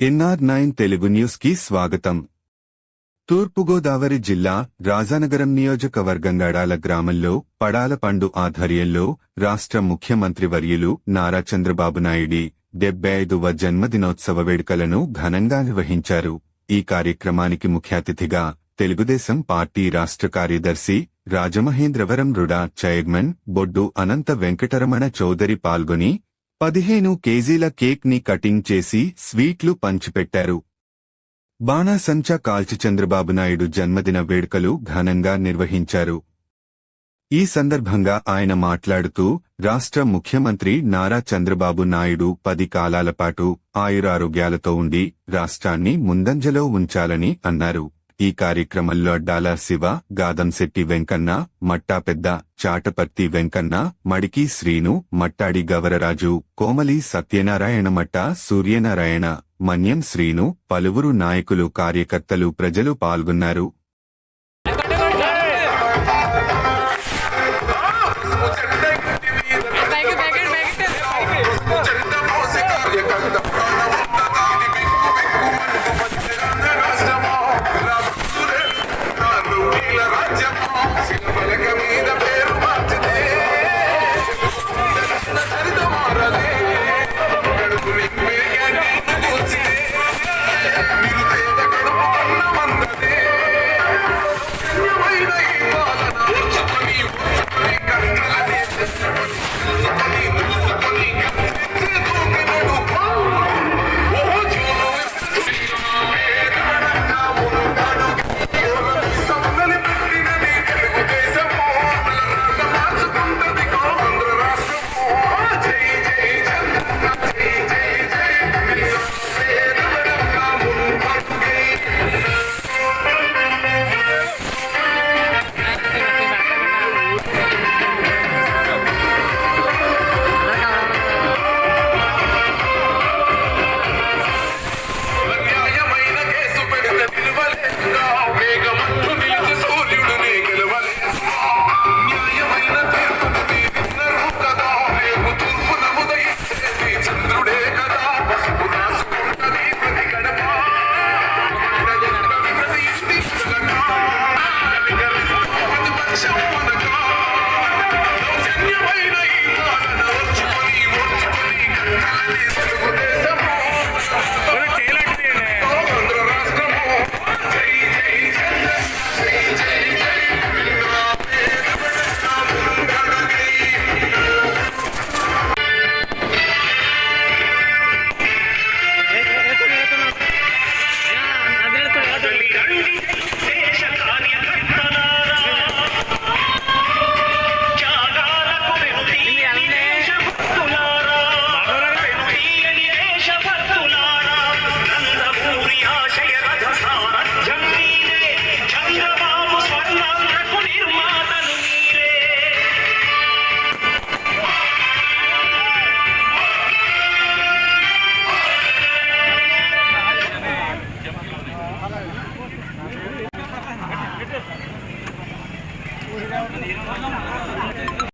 NR nine Telugu న్యూస్కి స్వాగతం. తూర్పుగోదావరి జిల్లా రాజానగరం నియోజకవర్గంగాడాల గ్రామంలో పడాల పండు ఆధ్వర్యంలో రాష్ట్ర ముఖ్యమంత్రి వర్యులు నారా చంద్రబాబు నాయుడి డెబ్బై ఐదవ జన్మదినోత్సవ వేడుకలను ఘనంగా నిర్వహించారు. ఈ కార్యక్రమానికి ముఖ్య అతిథిగా తెలుగుదేశం పార్టీ రాష్ట్ర కార్యదర్శి రాజమహేంద్రవరం రుడా చైర్మన్ బొడ్డు అనంత వెంకటరమణ చౌదరి పాల్గొని పదిహేను కేజీల కేక్ని కటింగ్ చేసి స్వీట్లు పంచిపెట్టారు. బాణాసంచా కాల్చి చంద్రబాబు నాయుడు జన్మదిన వేడుకలు ఘనంగా నిర్వహించారు. ఈ సందర్భంగా ఆయన మాట్లాడుతూ రాష్ట్ర ముఖ్యమంత్రి నారా చంద్రబాబు నాయుడు పది కాలాలపాటు ఆయురారోగ్యాలతో ఉండి రాష్ట్రాన్ని ముందంజలో ఉంచాలని అన్నారు. ఈ కార్యక్రమంలో డాలా శివ గాదంశెట్టి వెంకన్న మట్టా పెద్ద చాటపర్తి వెంకన్న మడికి శ్రీను మట్టాడి గవరరాజు కోమలి సత్యనారాయణ మట్ట సూర్యనారాయణ మన్యం శ్రీను పలువురు నాయకులు కార్యకర్తలు ప్రజలు పాల్గొన్నారు.